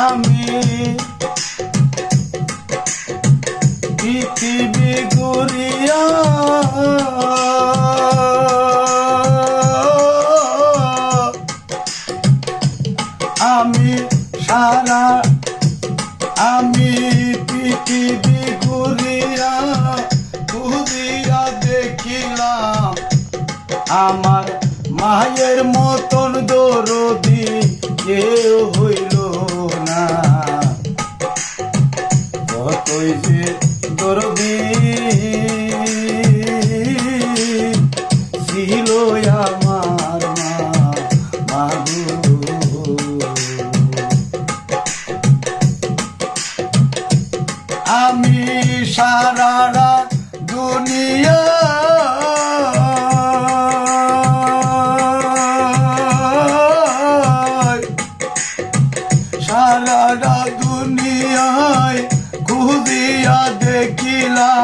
আমি পৃথিবী ঘুরিয়া আমি সারা, আমি পৃথিবী ঘুরিয়া ঘুরিয়া দেখিলাম আমার মায়ের মতন দরদি কেউ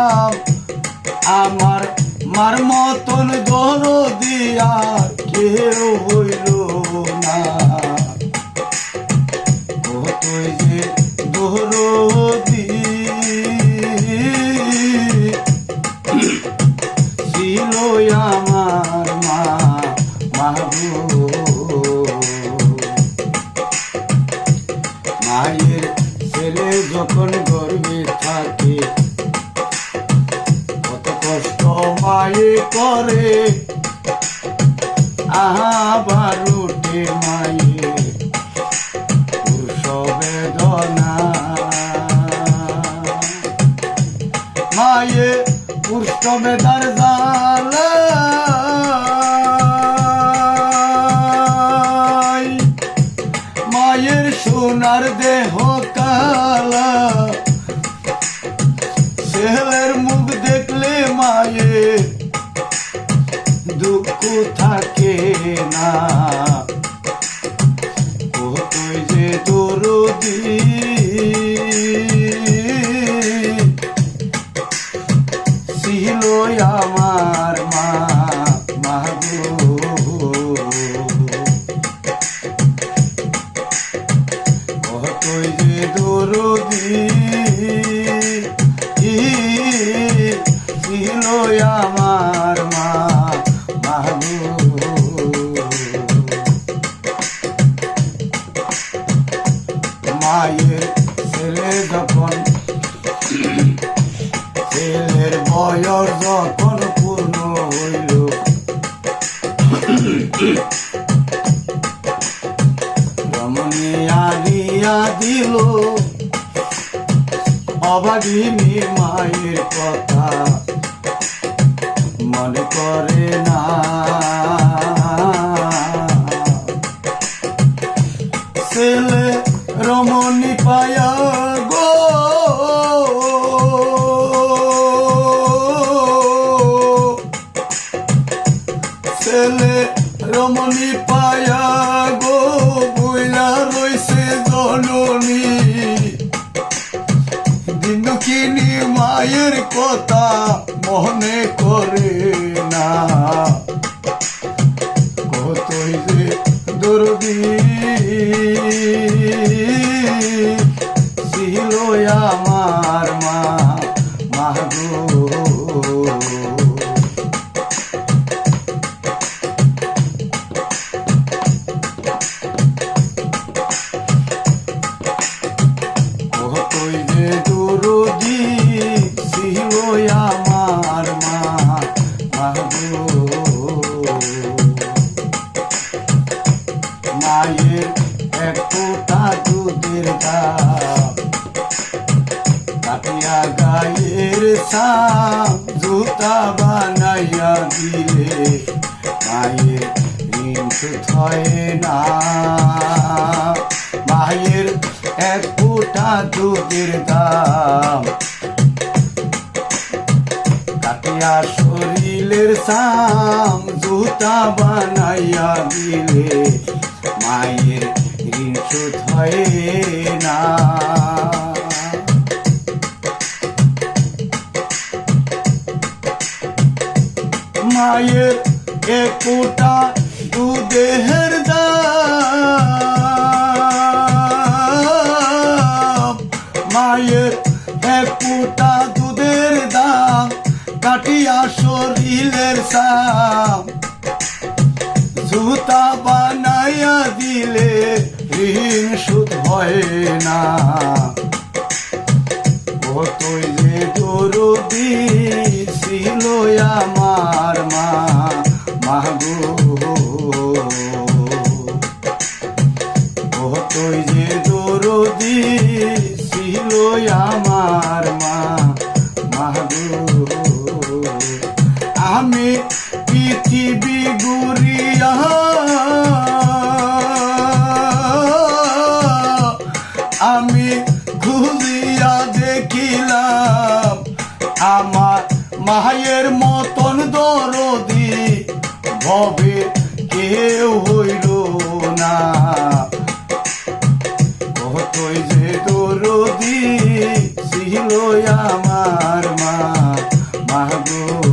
দেখিলাম আমার মার মতন দর দিয়া কেউ হইল না। কতই যে দরদি ছিল আমার মা মাহবু মায়ের ছেলে যখন গর্বে থাকে মায়ে করে আবার উঠে মায়ে বেদনা মায়ে পুষ্ট বেদার মায়ের সোনার দেহ কালা। ছেলের থাকে না। কতই যে দরদি ছেলের বয়স যখন পূর্ণ হইল। রমণী দিল। অবাগিনী মায়ের কথা মনে করে না। ছেলে রমণী পায়া রমণী পায়া গো বইলা রইছে জননী। দিনকিনি মায়ের কথা মনে করে না। মায়ের এক ফোঁটা দুধের দাম কাটিয়া গায়ের সাম জুতা বানাইয়া দিলে মায়ের ঋণ হয় না। মায়ের এক ফোঁটা দুধের দাম কাটিয়া শরীরের সাম জুতা বানাইয়া দিলে মায়ের ঋণ শোধ হয় না। মায়ের একুটা দুধের জুতা বানাইয়া দিলে ঋণ সুদ হয় না। কতই যে দরদি ছিল আমার আমি ঘুরিয়া দেখিলাম আমার মায়ের মতন দরদি, ভবে কেউ হইল না। কতই যে দরদি ছিল আমার মা মাগো